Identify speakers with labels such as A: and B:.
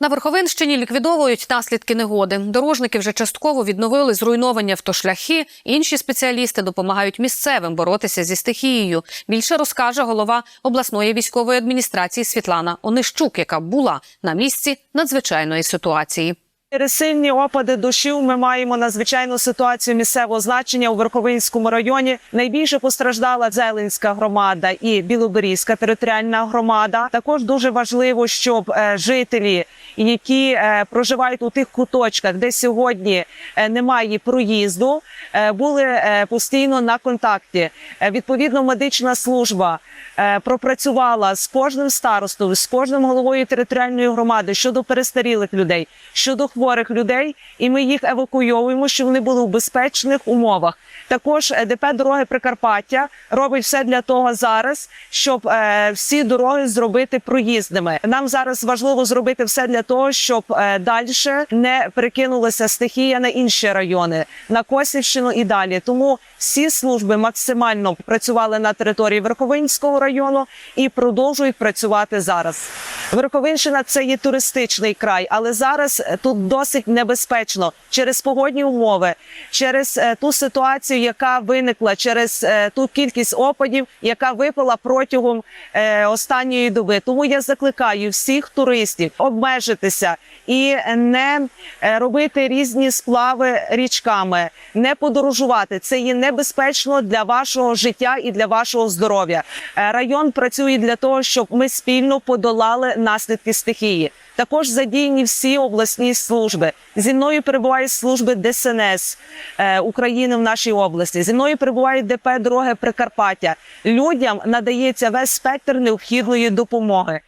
A: На Верховинщині ліквідовують наслідки негоди. Дорожники вже частково відновили зруйновані автошляхи. Інші спеціалісти допомагають місцевим боротися зі стихією. Більше розкаже голова обласної військової адміністрації Світлана Онищук, яка була на місці надзвичайної ситуації.
B: Через сильні опади дощів ми маємо надзвичайну ситуацію місцевого значення у Верховинському районі. Найбільше постраждала Зеленська громада і Білоберізька територіальна громада. Також дуже важливо, щоб е, жителі, які е, проживають у тих куточках, де сьогодні е, немає проїзду, були постійно на контакті. Відповідно, медична служба пропрацювала з кожним старостою, з кожним головою територіальної громади щодо перестарілих людей, щодо хворих людей, і ми їх евакуйовуємо, щоб вони були в безпечних умовах. Також е, ДП дороги Прикарпаття робить все для того зараз, щоб е, всі дороги зробити проїзними. Нам зараз важливо зробити все для того, щоб е, далі не перекинулася стихія на інші райони, на Косівщину і далі. Тому всі служби максимально працювали на території Верховинського району і продовжують працювати зараз. Верховинщина це є туристичний край, але зараз е, тут досить небезпечно через погодні умови, через е, ту ситуацію, яка виникла, через е, ту кількість опадів, яка випала протягом останньої доби. Тому я закликаю всіх туристів обмежитися і не робити різні сплави річками, не подорожувати. Це є небезпечно для вашого життя і для вашого здоров'я. Район працює для того, щоб ми спільно подолали наслідки стихії. Також задіяні всі обласні служби. Зі мною перебувають служби ДСНС е, України в нашій області. Зі мною перебуває ДП дороги Прикарпаття. Людям надається весь спектр необхідної допомоги.